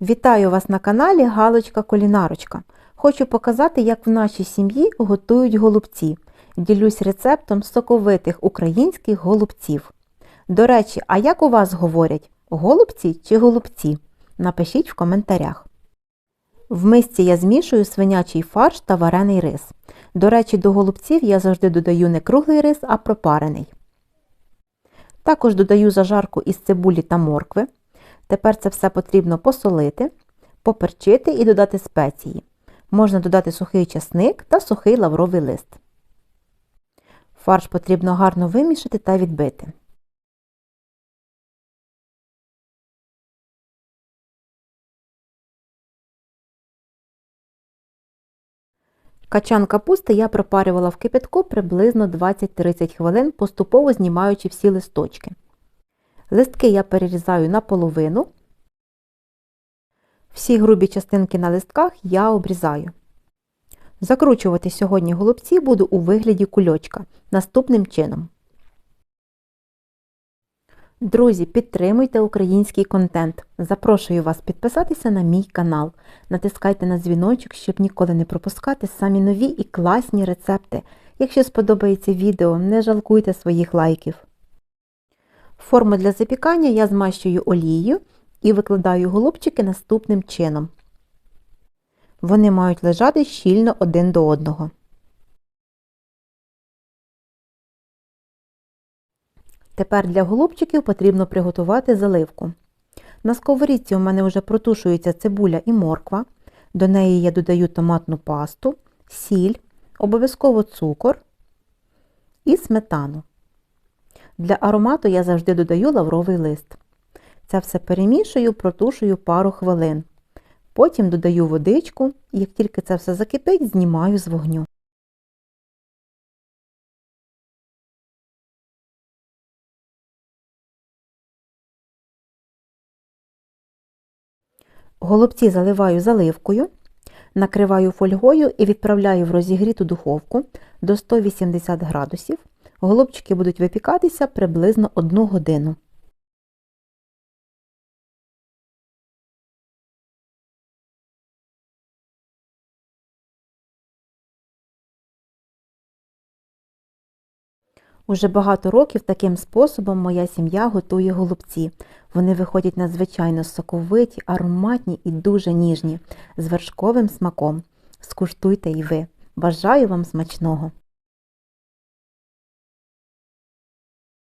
Вітаю вас на каналі Галочка Кулінарочка. Хочу показати, як в нашій сім'ї готують голубці. Ділюсь рецептом соковитих українських голубців. До речі, а як у вас говорять? Голубці чи голубці? Напишіть в коментарях. В мисці я змішую свинячий фарш та варений рис. До речі, до голубців я завжди додаю не круглий рис, а пропарений. Також додаю зажарку із цибулі та моркви. Тепер це все потрібно посолити, поперчити і додати спеції. Можна додати сухий часник та сухий лавровий лист. Фарш потрібно гарно вимішати та відбити. Качан капусти я пропарювала в кипятку приблизно 20-30 хвилин, поступово знімаючи всі листочки. Листки я перерізаю на половину. Всі грубі частинки на листках я обрізаю. Закручувати сьогодні голубці буду у вигляді кульочка наступним чином. Друзі, підтримуйте український контент. Запрошую вас підписатися на мій канал. Натискайте на дзвіночок, щоб ніколи не пропускати самі нові і класні рецепти. Якщо сподобається відео, не жалкуйте своїх лайків. Форму для запікання я змащую олією і викладаю голубчики наступним чином. Вони мають лежати щільно один до одного. Тепер для голубчиків потрібно приготувати заливку. На сковорідці у мене вже протушується цибуля і морква. До неї я додаю томатну пасту, сіль, обов'язково цукор і сметану. Для аромату я завжди додаю лавровий лист. Це все перемішую, протушую пару хвилин. Потім додаю водичку як тільки це все закипить, знімаю з вогню. Голубці заливаю заливкою, накриваю фольгою і відправляю в розігріту духовку до 180 градусів. Голубчики будуть випікатися приблизно 1 годину. Уже багато років таким способом моя сім'я готує голубці. Вони виходять надзвичайно соковиті, ароматні і дуже ніжні, з вершковим смаком. Скуштуйте і ви. Бажаю вам смачного!